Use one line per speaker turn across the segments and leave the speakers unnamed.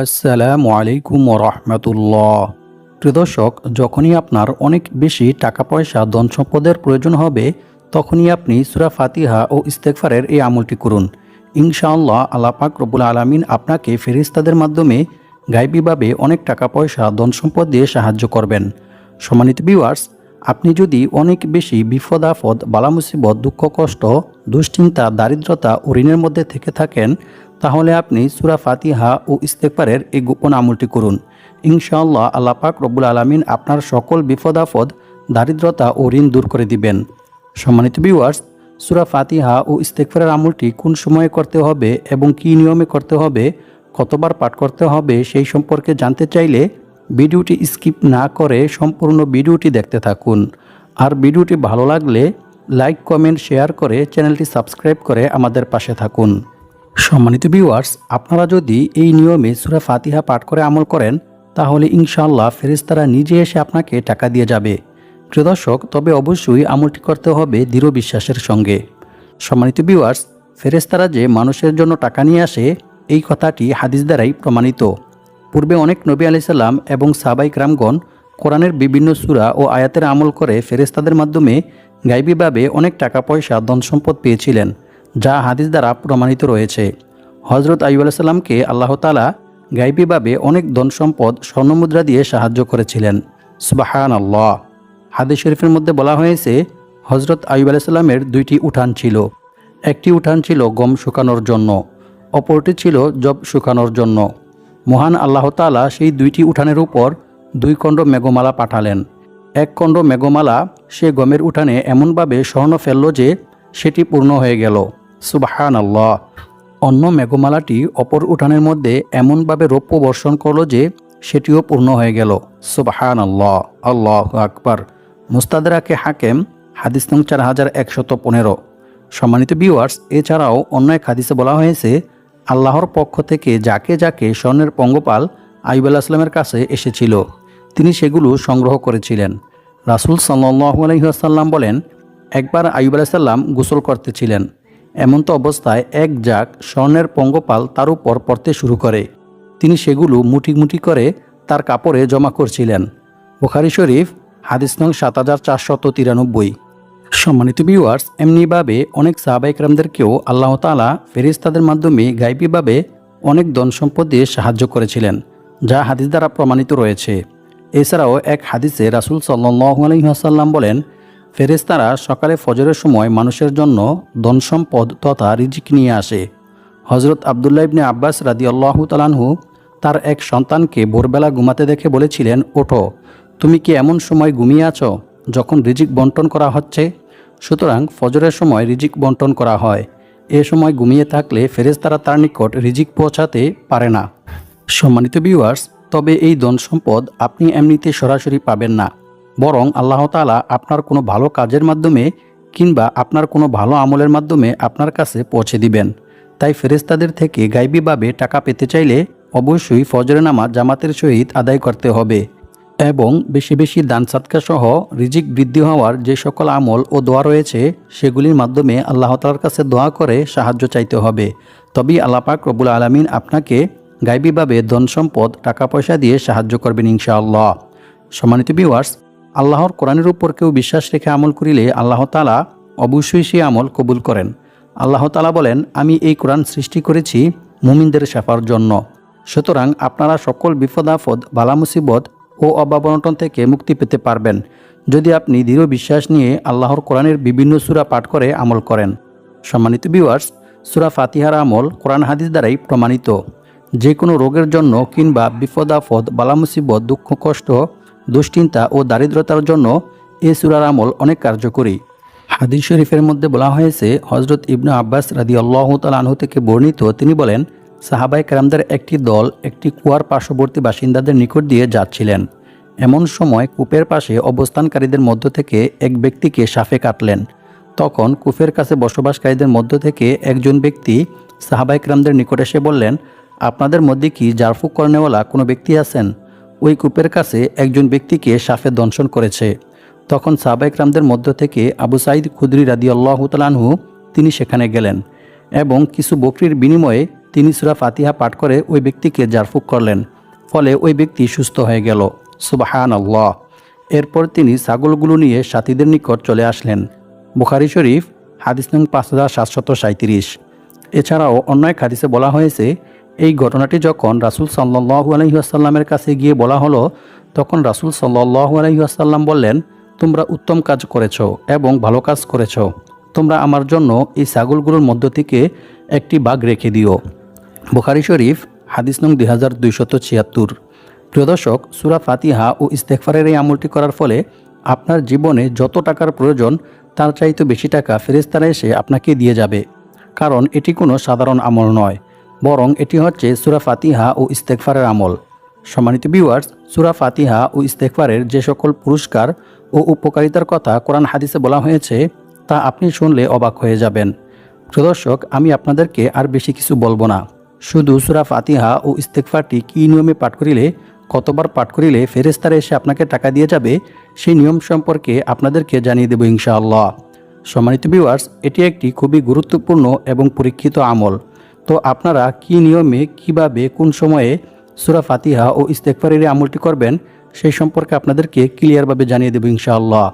আসসালামু আলাইকুম রহমতুল্লাহ প্রিয় দর্শক, যখনই আপনার অনেক বেশি টাকা পয়সা ধন সম্পদের প্রয়োজন হবে, তখনই আপনি সুরা ফাতিহা ও ইস্তেকফারের এই আমলটি করুন। ইনশাআল্লাহ আল্লাহ রবুল আলমিন আপনাকে ফেরিস্তাদের মাধ্যমে গাইবীভাবে অনেক টাকা পয়সা ধন সম্পদ দিয়ে সাহায্য করবেন। সম্মানিত ভিউয়ার্স আপনি যদি অনেক বেশি বিপদ, আপদ বালা মুসিবত দুঃখ, কষ্ট, দুশ্চিন্তা, দারিদ্রতা ও ঋণের মধ্যে থেকে থাকেন তাহলে আপনি সুরা ফাতিহা ও ইস্তেকবারের এই গোপন আমলটি করুন। ইনশাআল্লাহ আল্লাহ পাক রব্বুল আলমিন আপনার সকল বিপদ আপদ দারিদ্রতা ও ঋণ দূর করে দিবেন। সম্মানিত ভিউয়ার্স সুরা ফাতিহা ও ইস্তেকফারের আমলটি কোন সময়ে করতে হবে এবং কী নিয়মে করতে হবে, কতবার পাঠ করতে হবে সেই সম্পর্কে জানতে চাইলে ভিডিওটি স্কিপ না করে সম্পূর্ণ ভিডিওটি দেখতে থাকুন। আর ভিডিওটি ভালো লাগলে লাইক, কমেন্ট, শেয়ার করে চ্যানেলটি সাবস্ক্রাইব করে আমাদের পাশে থাকুন। সম্মানিত ভিউয়ার্স আপনারা যদি এই নিয়মে সুরা ফাতিহা পাঠ করে আমল করেন, তাহলে ইনশাআল্লাহ ফেরেশতারা নিজে এসে আপনাকে টাকা দিয়ে যাবে। প্রিয় দর্শক, তবে অবশ্যই আমলটি করতে হবে দৃঢ় বিশ্বাসের সঙ্গে। সম্মানিত ভিউয়ার্স ফেরেশতারা যে মানুষের জন্য টাকা নিয়ে আসে, এই কথাটি হাদিস দ্বারাই প্রমাণিত। পূর্বে অনেক নবী আলাইসাল্লাম এবং সাবাই রামগণ কোরআনের বিভিন্ন সুরা ও আয়াতের আমল করে ফেরেশতাদের মাধ্যমে গাইবীভাবে অনেক টাকা পয়সা ধন সম্পদ পেয়েছিলেন। যা হাদিস দ্বারা প্রমাণিত রয়েছে। হজরত আইব আলাইসাল্লামকে আল্লাহ তালা অনেক ধন সম্পদ স্বর্ণমুদ্রা দিয়ে সাহায্য করেছিলেন। সুবাহান আল্লাহ হাদিস শরীফের মধ্যে বলা হয়েছে হজরত আইব আলাইসাল্লামের দুইটি উঠান ছিল। একটি উঠান ছিল গম শুকানোর জন্য, অপরটি ছিল জব শুকানোর জন্য। মহান আল্লাহ তালা সেই দুইটি উঠানের উপর দুই খণ্ড মেঘমালা পাঠালেন। এক খণ্ড মেঘমালা সে গমের উঠানে এমনভাবে স্বর্ণ ফেলল যে সেটি পূর্ণ হয়ে গেল। সুবাহান আল্লাহ অন্য মেঘমালাটি অপর উঠানের মধ্যে এমনভাবে রৌপ্য বর্ষণ করল যে সেটিও পূর্ণ হয়ে গেল। সুবাহান আল্লাহ আল্লাহ আকবর মুস্তাদরাকে হাকেম, হাদিস নং চার হাজার একশত পনেরো। সম্মানিত ভিউয়ার্স এছাড়াও অন্য এক হাদিসে বলা হয়েছে, আল্লাহর পক্ষ থেকে যাকে যাকে স্বর্ণের পঙ্গপাল আইব আলাহিসাল্লামের কাছে এসেছিল, তিনি সেগুলো সংগ্রহ করেছিলেন। রাসুল সাল্লাহ আলহিহাসাল্লাম বলেন, একবার আইব আলাহিসাল্লাম গোসল করতেছিলেন এমন তো অবস্থায় এক যাক স্বর্ণের পঙ্গপাল তার উপর পড়তে শুরু করে। তিনি সেগুলো মুঠি মুঠি করে তার কাপড়ে জমা করছিলেন। বুখারি শরীফ, হাদিস নং সাত হাজার চারশত তিরানব্বই। সম্মানিত ভিউয়ার্স এমনিভাবে অনেক সাহাবাইকরামদেরকেও আল্লাহ তালা ফেরিস্তাদের মাধ্যমে গাইবীভাবে অনেক ধন সম্পদ দিয়ে সাহায্য করেছিলেন, যা হাদিস দ্বারা প্রমাণিত রয়েছে। এছাড়াও এক হাদিসে রাসুল সাল্লাসাল্লাম বলেন ফেরেস্তারা সকালে ফজরের সময় মানুষের জন্য ধন সম্পদ তথা রিজিক নিয়ে আসে। হজরত আবদুল্লাহ ইবনে আব্বাস রাদি আল্লাহ তালানহু তার এক সন্তানকে ভোরবেলা ঘুমাতে দেখে বলেছিলেন, ওঠো, তুমি কি এমন সময় ঘুমিয়ে আছো যখন রিজিক বন্টন করা হচ্ছে? সুতরাং ফজরের সময় রিজিক বন্টন করা হয়। এ সময় ঘুমিয়ে থাকলে ফেরেশতারা তার নিকট রিজিক পৌঁছাতে পারে না। সম্মানিত ভিউয়ার্স তবে এই ধন সম্পদ আপনি এমনিতে সরাসরি পাবেন না। বরং আল্লাহ তালা আপনার কোনো ভালো কাজের মাধ্যমে কিংবা আপনার কোনো ভালো আমলের মাধ্যমে আপনার কাছে পৌঁছে দিবেন। তাই ফেরেস্তাদের থেকে গাইবীভাবে টাকা পেতে চাইলে অবশ্যই ফজরে নামাজ জামাতের সহিত আদায় করতে হবে এবং বেশি বেশি দান সাদকা সহ রিজিক বৃদ্ধি হওয়ার যে সকল আমল ও দোয়া রয়েছে, সেগুলির মাধ্যমে আল্লাহ তালার কাছে দোয়া করে সাহায্য চাইতে হবে। তবেই আল্লাপাক রবুল আলমিন আপনাকে গাইবীভাবে ধন সম্পদ টাকা পয়সা দিয়ে সাহায্য করবেন ইনশাআল্লাহ। সম্মানিত ভিউয়ার্স আল্লাহর কোরআনের উপর কেউ বিশ্বাস রেখে আমল করিলে আল্লাহ তালা অবশ্যই সেই আমল কবুল করেন। আল্লাহ তালা বলেন, আমি এই কোরআন সৃষ্টি করেছি মুমিনদের শেফার জন্য। সুতরাং আপনারা সকল বিপদাফদ বালা মুসিবত ও অবাবনটন থেকে মুক্তি পেতে পারবেন, যদি আপনি দৃঢ় বিশ্বাস নিয়ে আল্লাহর কোরআনের বিভিন্ন সুরা পাঠ করে আমল করেন। সম্মানিত ভিউয়ার্স সুরা ফাতিহার আমল কোরআন হাদিস দ্বারাই প্রমাণিত। যে কোনো রোগের জন্য কিংবা বিপদাফদ বালা মুসিবত, দুঃখ, কষ্ট দুশ্চিন্তা ও দারিদ্রতার জন্য এ সুরার আমল অনেক কার্যকরী। হাদিস শরীফের মধ্যে বলা হয়েছে হজরত ইবনু আব্বাস রাদি আল্লাহ তালাহু থেকে বর্ণিত, তিনি বলেন সাহাবাই কেরামদের একটি দল একটি কুয়ার পার্শ্ববর্তী বাসিন্দাদের নিকট দিয়ে যাচ্ছিলেন। এমন সময় কূপের পাশে অবস্থানকারীদের মধ্য থেকে এক ব্যক্তিকে সাফে কাটলেন। তখন কূপের কাছে বসবাসকারীদের মধ্য থেকে একজন ব্যক্তি সাহাবাই কারামদের নিকট এসে বললেন, আপনাদের মধ্যে কি জারফুক কর্নেওয়ালা কোনো ব্যক্তি আছেন? ওই কূপের কাছে একজন ব্যক্তিকে সাফে দংশন করেছে। তখন সাহাবাইক রামদের মধ্য থেকে আবু সাইদ খুদরি রাদি আল্লাহ তালানহু তিনি সেখানে গেলেন এবং কিছু বকরির বিনিময়ে তিনি সুরা ফাতিহা পাঠ করে ওই ব্যক্তিকে জারফুক করলেন। ফলে ওই ব্যক্তি সুস্থ হয়ে গেল। সুবাহান আল্লাহ এরপর তিনি ছাগলগুলো নিয়ে সাথীদের নিকট চলে আসলেন। বুখারি শরীফ, হাদিস নং পাঁচ হাজার সাতশত সাঁত্রিশ এছাড়াও অন্য এক হাদিসে বলা হয়েছে এই ঘটনাটি যখন রাসুল সাল্লাহু আলহিহাসাল্লামের কাছে গিয়ে বলা হলো, তখন রাসুল সাল্লাহু আলহিহাসাল্লাম বললেন, তোমরা উত্তম কাজ করেছ এবং ভালো কাজ করেছ। তোমরা আমার জন্য এই ছাগলগুলোর মধ্য থেকে একটি বাঘ রেখে দিও। বুখারি শরীফ, হাদিস নং দুই হাজার দুইশত ছিয়াত্তর। প্রিয় দর্শক, সুরা ফাতিহা ও ইস্তেকফারের এই আমলটি করার ফলে আপনার জীবনে যত টাকার প্রয়োজন, তার চাইতে বেশি টাকা ফেরেস্তারা এসে আপনাকে দিয়ে যাবে। কারণ এটি কোনো সাধারণ আমল নয়। বরং এটি হচ্ছে সুরা ফাতিহা ও ইস্তেকফারের আমল। সম্মানিত ভিউয়ার্স সুরা ফাতিহা ও ইস্তেকফারের যে সকল পুরস্কার ও উপকারিতার কথা কোরআন হাদিসে বলা হয়েছে, তা আপনি শুনলে অবাক হয়ে যাবেন। প্রদর্শক আমি আপনাদেরকে আর বেশি কিছু বলব না। শুধু সুরা ফাতিহা ও ইস্তেকফারটি কী নিয়মে পাঠ করিলে, কতবার পাঠ করিলে ফেরেস্তারা এসে আপনাকে টাকা দিয়ে যাবে, সেই নিয়ম সম্পর্কে আপনাদেরকে জানিয়ে দেব ইনশাআল্লাহ। সম্মানিত ভিউয়ার্স এটি একটি খুবই গুরুত্বপূর্ণ এবং পরীক্ষিত আমল। তো আপনারা কি নিয়মে, কীভাবে, কোন সময়ে সুরা ফাতিহা ও ইস্তেকফারের আমলটি করবেন, সেই সম্পর্কে আপনাদেরকে ক্লিয়ারভাবে জানিয়ে দেব ইনশাআল্লাহ।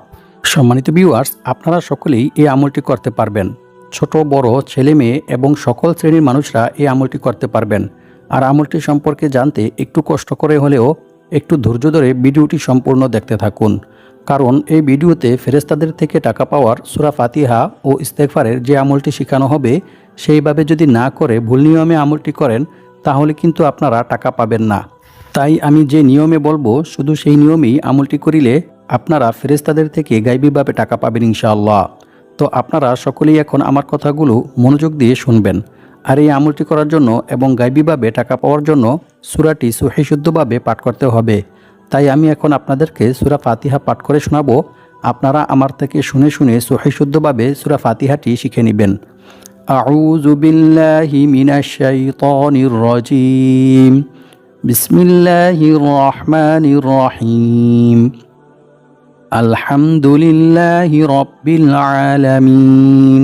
সম্মানিত ভিউয়ার্স আপনারা সকলেই এই আমলটি করতে পারবেন। ছোট, বড়, ছেলে মেয়ে এবং সকল শ্রেণির মানুষরা এই আমলটি করতে পারবেন। আর আমলটি সম্পর্কে জানতে একটু কষ্ট করে হলেও একটু ধৈর্য ধরে ভিডিওটি সম্পূর্ণ দেখতে থাকুন। কারণ এই ভিডিওতে ফেরেস্তাদের থেকে টাকা পাওয়ার সুরা ফাতিহা ও ইস্তেকফারের যে আমলটি শেখানো হবে, সেইভাবে যদি না করে ভুল নিয়মে আমলটি করেন, তাহলে কিন্তু আপনারা টাকা পাবেন না। তাই আমি যে নিয়মে বলব, শুধু সেই নিয়মেই আমলটি করিলে আপনারা ফেরেস্তাদের থেকে গাইবীভাবে টাকা পাবেন ইনশাআল্লাহ। তো আপনারা সকলেই এখন আমার কথাগুলো মনোযোগ দিয়ে শুনবেন। আর এই আমলটি করার জন্য এবং গাইবীভাবে টাকা পাওয়ার জন্য সুরাটি সুহিশুদ্ধভাবে পাঠ করতে হবে তাই আমি এখন আপনাদেরকে সুরা ফাতিহা পাঠ করে শোনাবো আপনারা আমার থেকে শুনে শুনে সুহিশুদ্ধভাবে সুরা ফাতিহাটি শিখে নেবেন أعوذ بالله من الشيطان الرجيم بسم الله الرحمن الرحيم الحمد لله رب العالمين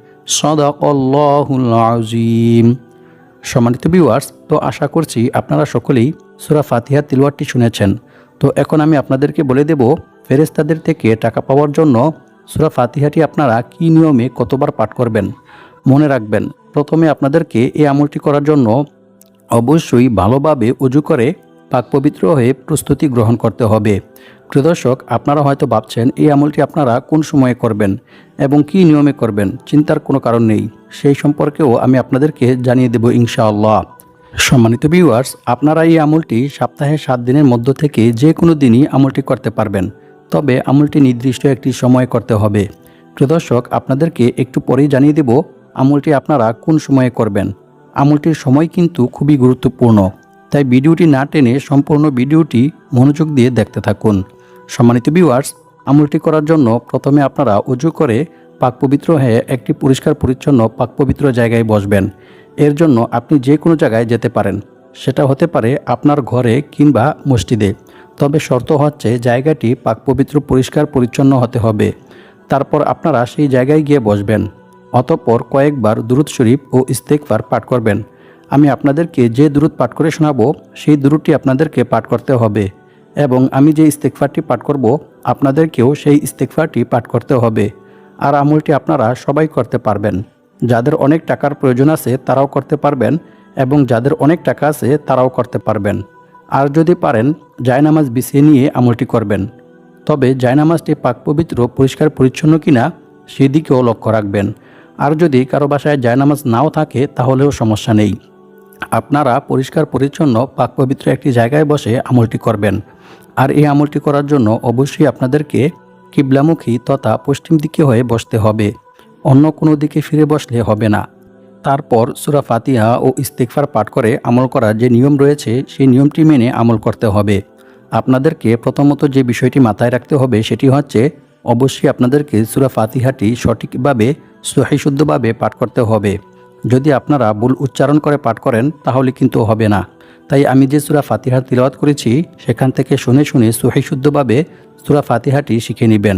সদাকল্লাহুল আজিম সম্মানিত ভিউয়ার্স তো আশা করছি আপনারা সকলেই সুরা ফাতিহা তিলওয়ারটি শুনেছেন। তো এখন আমি আপনাদেরকে বলে দেব ফেরেস্তাদের থেকে টাকা পাওয়ার জন্য সুরা ফাতিহাটি আপনারা কি নিয়মে কতবার পাঠ করবেন? মনে রাখবেন, প্রথমে আপনাদেরকে এই আমলটি করার জন্য অবশ্যই ভালোভাবে উজু করে পাক পবিত্র হয়ে প্রস্তুতি গ্রহণ করতে হবে। প্রিয় দর্শক, আপনারা হয়তো ভাবছেন, এই আমলটি আপনারা কোন সময়ে করবেন এবং কি নিয়মে করবেন? চিন্তার কোনো কারণ নেই। সেই সম্পর্কেও আমি আপনাদেরকে জানিয়ে দেব ইনশাআল্লাহ। সম্মানিত ভিউয়ার্স আপনারা এই আমলটি সপ্তাহে সাত দিনের মধ্য থেকে যে কোনো দিনই আমলটি করতে পারবেন। তবে আমলটি নির্দিষ্ট একটি সময় করতে হবে। প্রিয় দর্শক, আপনাদেরকে একটু পরেই জানিয়ে দেব আমলটি আপনারা কোন সময়ে করবেন। আমলটির সময় কিন্তু খুবই গুরুত্বপূর্ণ। তাই ভিডিওটি না টেনে সম্পূর্ণ ভিডিওটি মনোযোগ দিয়ে দেখতে থাকুন। সম্মানিত ভিউয়ার্স আমলটি করার জন্য প্রথমে আপনারা উজু করে পাক পবিত্র হয়ে একটি পরিষ্কার পরিচ্ছন্ন পাক পবিত্র জায়গায় বসবেন। এর জন্য আপনি যে কোনো জায়গায় যেতে পারেন। সেটা হতে পারে আপনার ঘরে কিংবা মসজিদে। তবে শর্ত হচ্ছে জায়গাটি পাক পবিত্র, পরিষ্কার, পরিচ্ছন্ন হতে হবে। তারপর আপনারা সেই জায়গায় গিয়ে বসবেন। অতঃপর কয়েকবার দুরুদ শরীফ ও ইস্তেকবার পাঠ করবেন। আমি আপনাদেরকে যে দুরুদ পাঠ করে শোনাবো, সেই দুরুদটি আপনাদেরকে পাঠ করতে হবে। এবং আমি যে ইস্তেকফারটি পাঠ করব, আপনাদেরকেও সেই ইস্তেকফারটি পাঠ করতে হবে। আর আমলটি আপনারা সবাই করতে পারবেন। যাদের অনেক টাকার প্রয়োজন আছে, তারাও করতে পারবেন এবং যাদের অনেক টাকা আছে, তারাও করতে পারবেন। আর যদি পারেন, জায়নামাজ বিছিয়ে নিয়ে আমলটি করবেন। তবে জায়নামাজটি পাক পবিত্র, পরিষ্কার, পরিচ্ছন্ন কিনা, সেদিকেও লক্ষ্য রাখবেন। আর যদি কারও বাসায় জায়নামাজ নাও থাকে, তাহলেও সমস্যা নেই। আপনারা পরিষ্কার, পরিচ্ছন্ন, পাক পবিত্র একটি জায়গায় বসে আমলটি করবেন। আর এই আমলটি করার জন্য অবশ্যই আপনাদেরকে কিবলামুখী তথা পশ্চিম দিকে হয়ে বসতে হবে। অন্য কোনো দিকে ফিরে বসলে হবে না। তারপর সুরা ফাতিহা ও ইস্তেকফার পাঠ করে আমল করার যে নিয়ম রয়েছে, সেই নিয়মটি মেনে আমল করতে হবে। আপনাদেরকে প্রথমত যে বিষয়টি মাথায় রাখতে হবে, সেটি হচ্ছে অবশ্যই আপনাদেরকে সুরা ফাতিহাটি সঠিকভাবে সহিশুদ্ধভাবে পাঠ করতে হবে। যদি আপনারা ভুল উচ্চারণ করে পাঠ করেন, তাহলে কিন্তু হবে না। তাই আমি যে সুরা ফাতিহার তিলওয়াত করেছি, সেখান থেকে শুনে শুনে সহিশুদ্ধভাবে সুরা ফাতিহাটি শিখে নেবেন।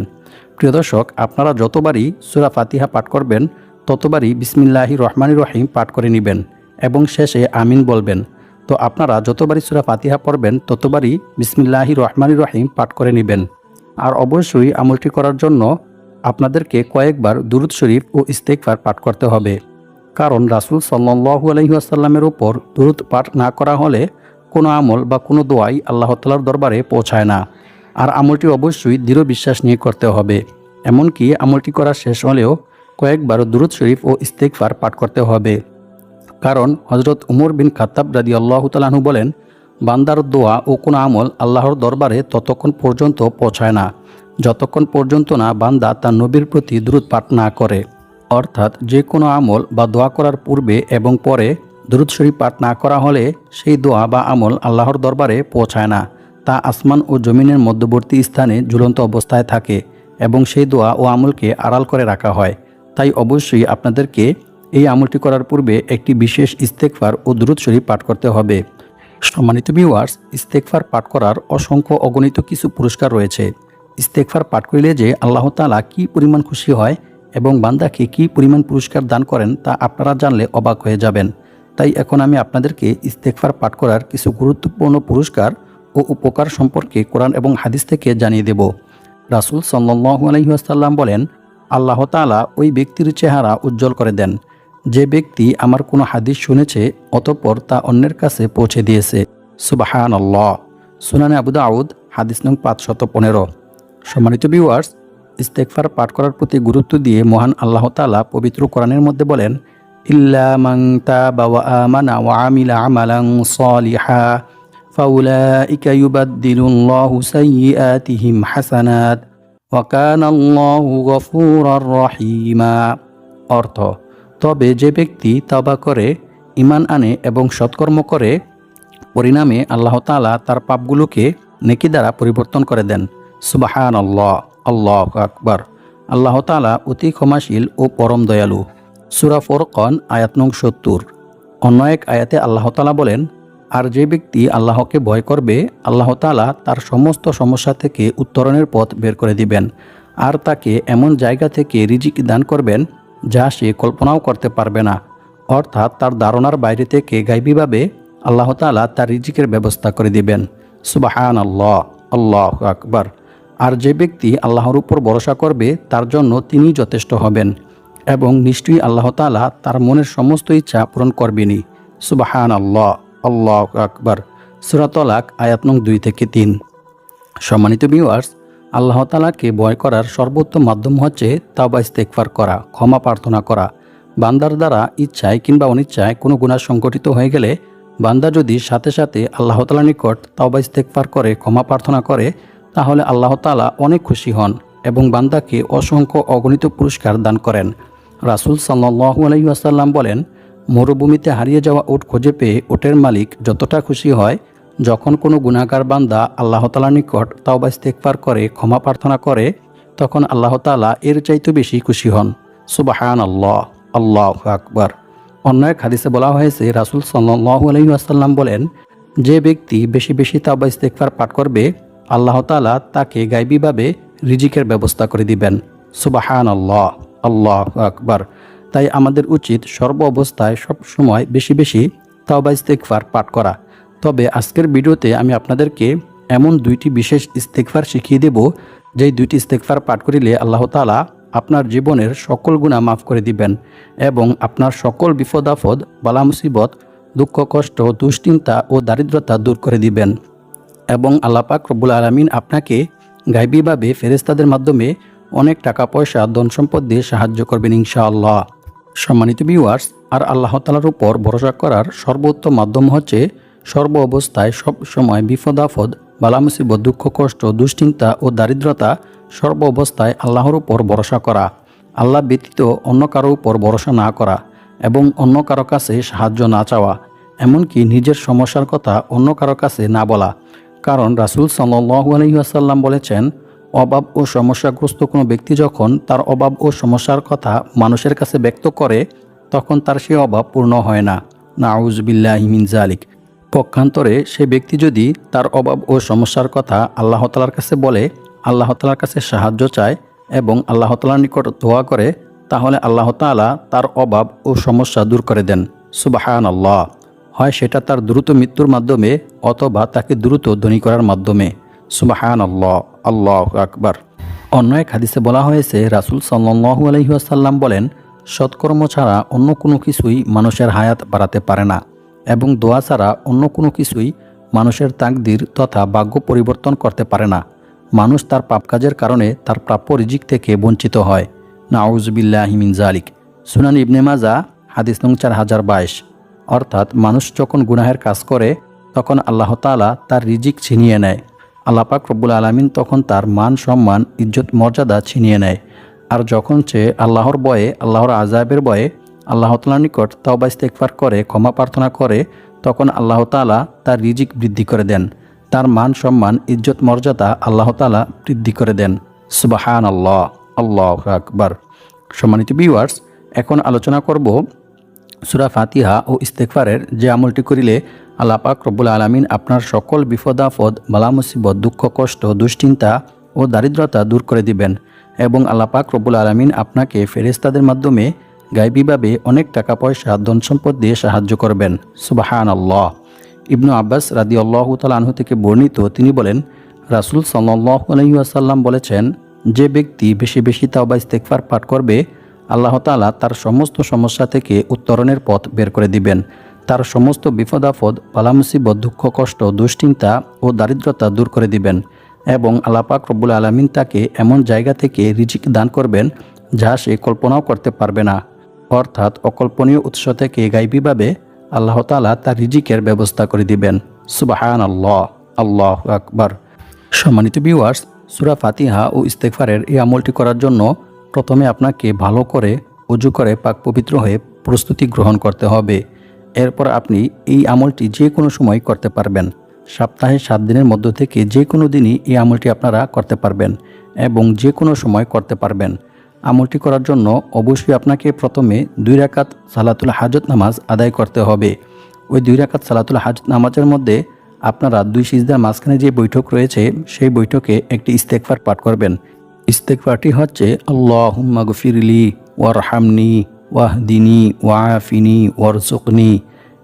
প্রিয় দর্শক, আপনারা যতবারই সুরা ফাতিহা পাঠ করবেন, ততবারই বিসমিল্লাহি রহমানি রহিম পাঠ করে নেবেন এবং শেষে আমিন বলবেন। তো আপনারা যতবারই সুরা ফাতিহা পড়বেন, ততবারই বিসমিল্লাহি রহমানি রহিম পাঠ করে নেবেন। আর অবশ্যই আমলটি করার জন্য আপনাদেরকে কয়েকবার দুরুদ শরীফ ও ইস্তেকফার পাঠ করতে হবে। কারণ রাসুল সাল্লু আলহিহাসাল্লামের ওপর দুরুদ পাঠ না করা হলে কোনো আমল বা কোনো দোয়াই আল্লাহ তালার দরবারে পৌঁছায় না। আর আমলটি অবশ্যই দৃঢ় বিশ্বাস নিয়ে করতে হবে। এমনকি আমলটি করা শেষ হলেও কয়েকবার দুরুদ শরীফ ও ইস্তেকফার পাঠ করতে হবে। কারণ হজরত উমর বিন খাত্তাব রাদি আল্লাহ তালাহু বলেন, বান্দার দোয়া ও কোনো আমল আল্লাহর দরবারে ততক্ষণ পর্যন্ত পৌঁছায় না। যতক্ষণ পর্যন্ত না বান্দা তার নবীর প্রতি দ্রুত পাঠ না করে। অর্থাৎ যে কোনো আমল বা দোয়া করার পূর্বে এবং পরে দ্রুত শরীফ পাঠ না করা হলে সেই দোয়া বা আমল আল্লাহর দরবারে পৌঁছায় না। তা আসমান ও জমিনের মধ্যবর্তী স্থানে ঝুলন্ত অবস্থায় থাকে এবং সেই দোয়া ও আমলকে আড়াল করে রাখা হয়। তাই অবশ্যই আপনাদেরকে এই আমলটি করার পূর্বে একটি বিশেষ ইস্তেকফার ও দ্রুত শরীফ পাঠ করতে হবে। সম্মানিত ভিউয়ার্স ইস্তেকফার পাঠ করার অসংখ্য অগণিত কিছু পুরস্কার রয়েছে। ইস্তেকফার পাঠ করিলে যে আল্লাহ তালা কী পরিমাণ খুশি হয় এবং বান্দাকে কী পরিমাণ পুরস্কার দান করেন তা আপনারা জানলে অবাক হয়ে যাবেন। তাই এখন আমি আপনাদেরকে ইস্তেকফার পাঠ করার কিছু গুরুত্বপূর্ণ পুরস্কার ও উপকার সম্পর্কে কোরআন এবং হাদিস থেকে জানিয়ে দেব। রাসুল সাল্লু আলহিহাসাল্লাম বলেন, আল্লাহ তালা ওই ব্যক্তির চেহারা উজ্জ্বল করে দেন। যে ব্যক্তি আমার কোনো হাদিস শুনেছে অতঃপর তা অন্যের কাছে পৌঁছে দিয়েছে। সুবাহান আল্লাহ সুনানে আবুদা আউদ হাদিস নং পাঁচশত পনেরো। সম্মানিত ভিউয়ার্স ইস্তেকফার পাঠ করার প্রতি গুরুত্ব দিয়ে মহান আল্লাহ তালা পবিত্র কোরআনের মধ্যে বলেন, ইল্লা তাবা অর্থ, তবে যে ব্যক্তি তাওবা করে ইমান আনে এবং সৎকর্ম করে, পরিণামে আল্লাহ তাআলা তার পাপগুলোকে নেকি দ্বারা পরিবর্তন করে দেন। সুবাহান আল্লাহ আল্লাহ আকবর। আল্লাহ তালা অতি ক্ষমাশীল ও পরম দয়ালু। সুরা ফোরকন, আয়াত নং সত্তর। অন্য এক আয়াতে আল্লাহ তালা বলেন, আর যে ব্যক্তি আল্লাহকে ভয় করবে, আল্লাহ তালা তার সমস্ত সমস্যা থেকে উত্তরণের পথ বের করে দিবেন। আর তাকে এমন জায়গা থেকে রিজিক দান করবেন, যা সে কল্পনাও করতে পারবে না। অর্থাৎ তার ধারণার বাইরে থেকে গাইবীভাবে আল্লাহ তালা তার রিজিকের ব্যবস্থা করে দিবেন। সুবাহান আল্লাহ আল্লাহ আকবর। আর যে ব্যক্তি আল্লাহর উপর ভরসা করবে, তার জন্য তিনি যথেষ্ট হবেন এবং নিশ্চয়ই আল্লাহ তালা তার মনের সমস্ত ইচ্ছা পূরণ করবেনই। সুবাহান আল্লাহ আল্লাহ আকবর সুরাতলাক আয়াত নং দুই থেকে তিন। সম্মানিত ভিউয়ার্স আল্লাহ তালাকে ভয় করার সর্বোত্তম মাধ্যম হচ্ছে তাওবা ইস্তেকফার করা, ক্ষমা প্রার্থনা করা। বান্দার দ্বারা ইচ্ছায় কিংবা অনিচ্ছায় কোনো গুণা সংগঠিত হয়ে গেলে বান্দা যদি সাথে সাথে আল্লাহ তালার নিকট তাওবা ইস্তেকফার করে, ক্ষমা প্রার্থনা করে তাহলে আল্লাহ তালা অনেক খুশি হন এবং বান্দাকে অসংখ্য অগণিত পুরস্কার দান করেন। রাসুল সাল্লু আলহিহাসাল্লাম বলেন, মরুভূমিতে হারিয়ে যাওয়া উট খুঁজে পেয়ে ওটের মালিক যতটা খুশি হয়, যখন কোনো গুণাগার বান্দা আল্লাহ তালার নিকট তাওবা ইস্তেকফার করে, ক্ষমা প্রার্থনা করে, তখন আল্লাহ তালা এর চাইতে বেশি খুশি হন। সুবাহান আল্লাহ আল্লাহ আকবর। অন্য এক হাদিসে বলা হয়েছে, রাসুল সাল্লু আলহিহাসাল্লাম বলেন, যে ব্যক্তি বেশি বেশি তাওবা ইস্তেকফার পাঠ করবে আল্লাহ তালা তাকে গাইবীভাবে রিজিকের ব্যবস্থা করে দিবেন। সুবাহান আল্লাহ আল্লাহ আকবর। তাই আমাদের উচিত সর্ব অবস্থায় সবসময় বেশি বেশি তাওবা ইস্তেকফার পাঠ করা। তবে আজকের ভিডিওতে আমি আপনাদেরকে এমন দুইটি বিশেষ ইস্তেকফার শিখিয়ে দেব, যেই দুইটি ইস্তেকফার পাঠ করিলে আল্লাহ তালা আপনার জীবনের সকল গুণা মাফ করে দিবেন এবং আপনার সকল বিপদ আপদ, বালা মুসিবত, দুঃখ কষ্ট, দুশ্চিন্তা ও দারিদ্রতা দূর করে দিবেন। এবং আল্লাপাক রব্বুল আলমিন আপনাকে গাইবীভাবে ফেরেস্তাদের মাধ্যমে অনেক টাকা, পয়সা, ধন সম্পদ দিয়ে সাহায্য করবেন ইনশাআল্লাহ। সম্মানিত ভিউয়ার্স আর আল্লাহ তালার উপর ভরসা করার সর্বোত্তম মাধ্যম হচ্ছে সর্ব অবস্থায় সব সময় বিপদ আপদ বালামুসিবত দুঃখ, কষ্ট, দুশ্চিন্তা ও দারিদ্রতা সর্ব অবস্থায় আল্লাহর উপর ভরসা করা। আল্লাহ ব্যতীত অন্য কারও উপর ভরসা না করা এবং অন্য কারও কাছে সাহায্য না চাওয়া, এমনকি নিজের সমস্যার কথা অন্য কারও কাছে না বলা। কারণ রাসুল সাল্লু আলহিহাসাল্লাম বলেছেন, অভাব ও সমস্যাগ্রস্ত কোনো ব্যক্তি যখন তার অভাব ও সমস্যার কথা মানুষের কাছে ব্যক্ত করে, তখন তার সে অভাব পূর্ণ হয় না। নাউজবিল্লাহিমিন জালিক পক্ষান্তরে সে ব্যক্তি যদি তার অভাব ও সমস্যার কথা আল্লাহ তালার কাছে বলে, আল্লাহ তালার কাছে সাহায্য চায় এবং আল্লাহ তালার নিকট দোয়া করে, তাহলে আল্লাহ তালা তার অভাব ও সমস্যা দূর করে দেন। সুবাহান আল্লাহ হয় সেটা তার দ্রুত মৃত্যুর মাধ্যমে অথবা তাকে দ্রুত ধনী করার মাধ্যমে। সুবাহান আল্লাহ আল্লাহ আকবার। অন্য এক হাদিসে বলা হয়েছে, রাসুল সাল্লু আলহিহাসাল্লাম বলেন, সৎকর্ম ছাড়া অন্য কোনো কিছুই মানুষের হায়াত বাড়াতে পারে না এবং দোয়া ছাড়া অন্য কোনো কিছুই মানুষের তাকদির তথা ভাগ্য পরিবর্তন করতে পারে না। মানুষ তার পাপ কাজের কারণে তার প্রাপ্য রিজিক থেকে বঞ্চিত হয়। নাউজবিল্লাহিমিন জালিক সুনান ইবনে মাজা, হাদিস নং চার হাজার বাইশ। অর্থাৎ মানুষ যখন গুনাহের কাজ করে, তখন আল্লাহ তালা তার রিজিক ছিনিয়ে নেয়। আল্লাপাক রব্বুল আলমিন তখন তার মান সম্মান, ইজ্জত, মর্যাদা ছিনিয়ে নেয়। আর যখন সে আল্লাহর বয়ে আল্লাহর আজাবের বয়ে আল্লাহ তালার নিকট তাওবা ইস্তেকফার করে, ক্ষমা প্রার্থনা করে, তখন আল্লাহ তালা তার রিজিক বৃদ্ধি করে দেন। তার মান সম্মান, ইজ্জত, মর্যাদা আল্লাহ তালা বৃদ্ধি করে দেন। সুবাহান আল্লাহ আল্লাহ আকবার। সম্মানিত ভিউয়ার্স এখন আলোচনা করব সুরা ফাতিহা ও ইস্তেকফারের যে আমলটি করিলে আল্লাহ পাক রব্বুল আলমিন আপনার সকল বিপদাফদ বালা মুসিবত, দুঃখ, কষ্ট, দুশ্চিন্তা ও দারিদ্রতা দূর করে দিবেন এবং আল্লাহ পাক রব্বুল আলমিন আপনাকে ফেরেস্তাদের মাধ্যমে গাইবীভাবে অনেক টাকা পয়সা, ধন সম্পদ দিয়ে সাহায্য করবেন। সুবাহান আল্লাহ ইবনু আব্বাস রাদি আল্লাহ তালাহু থেকে বর্ণিত তিনি বলেন, রাসুল সাল্লাহ আলহিউসাল্লাম বলেছেন, যে ব্যক্তি বেশি বেশি তাওবা ইস্তেকফার পাঠ করবে আল্লাহ তালা তার সমস্ত সমস্যা থেকে উত্তরণের পথ বের করে দিবেন। তার সমস্ত বিপদাফদ পালামুসিবত দুঃখ, কষ্ট, দুশ্চিন্তা ও দারিদ্রতা দূর করে দিবেন এবং আল্লাপাক রব্বুল আলমিন তাকে এমন জায়গা থেকে রিজিক দান করবেন যা সে কল্পনাও করতে পারবে না। অর্থাৎ অকল্পনীয় উৎস থেকে গাইবীভাবে আল্লাহ তালা তার রিজিকের ব্যবস্থা করে দিবেন। সুবাহান আল্লাহ আল্লাহ আকবর। সম্মানিত ভিউয়ার্স সুরা ফাতিহা ও ইস্তেকফারের এই আমলটি করার জন্য প্রথমে আপনাকে ভালো করে উজু করে পাক পবিত্র হয়ে প্রস্তুতি গ্রহণ করতে হবে। এরপর আপনি এই আমলটি যে কোনো সময় করতে পারবেন। সপ্তাহে সাত দিনের মধ্য থেকে যে কোনো দিনই এই আমলটি আপনারা করতে পারবেন এবং যে কোনো সময় করতে পারবেন। আমলটি করার জন্য অবশ্যই আপনাকে প্রথমে দুই রাকাত সালাতুল হাজত নামাজ আদায় করতে হবে। ওই দুই রাকাত সালাতুল হাজত নামাজের মধ্যে আপনারা দুই সিজদার মাঝখানে যে বৈঠক রয়েছে, সেই বৈঠকে একটি ইস্তেকফার পাঠ করবেন। ইস্তেকফারটি হচ্ছে আল্লাহ গফিরলি ওয়ারহামনি, ওয়াহদিনী ওয়াফিনি ওয়ারজুকনি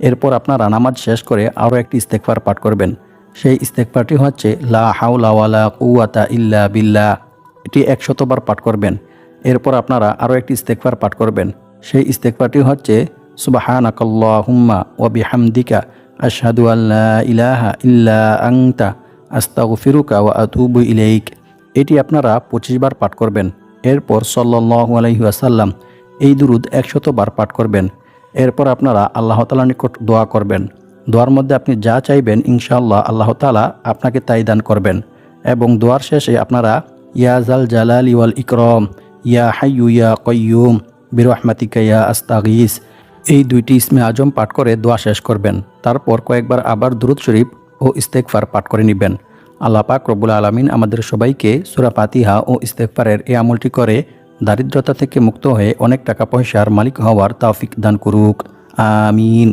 এরপর আপনারা নামাজ শেষ করে আরও একটি ইস্তেকফার পাঠ করবেন। সেই ইস্তেকফারটি হচ্ছে, লা হাউলা ওয়ালা কুয়াতা ইল্লা বিল্লা এটি একশতবার পাঠ করবেন। এরপর আপনারা আরও একটি ইস্তেকফার পাঠ করবেন। সেই ইস্তেকফারটি হচ্ছে, সুবাহানাকাল্লাহুম্মা ও বিহামদিকা আশহাদু আল্লাহ ইলাহা ইল্লা আংতা আস্তাগফিরুকা ওয়া আতুবু ইলাইক। এটি আপনারা পঁচিশ বার পাঠ করবেন। এরপর সাল্লাল্লাহু আলাইহি ওয়াসাল্লাম এই দুরুদ একশতবার পাঠ করবেন। এরপর আপনারা আল্লাহ তালার নিকট দোয়া করবেন। দোয়ার মধ্যে আপনি যা চাইবেন ইনশাআল্লাহ আল্লাহ তালা আপনাকে তাই দান করবেন। এবং দোয়ার শেষে আপনারা ইয়াজাল জালাল ইওয়াল ইকরম, ইয়া হাইয়ু, ইয়া কয়ুম বিরহমাতিকা ইয়া আস্তাগিস, এই দুইটি ইসমে আজম পাঠ করে দোয়া শেষ করবেন। তারপর কয়েকবার আবার দুরুদ শরীফ ও ইস্তেকফার পাঠ করে নেবেন। আল্লাহ পাক রব্বুল আলমিন আমাদের সবাইকে সুরা ফাতিহা ও ইস্তেকফারের এ আমলটি করে দারিদ্রতা থেকে মুক্ত হয়ে অনেক টাকা পয়সার মালিক হওয়ার তাফিক দান করুক। আমিন।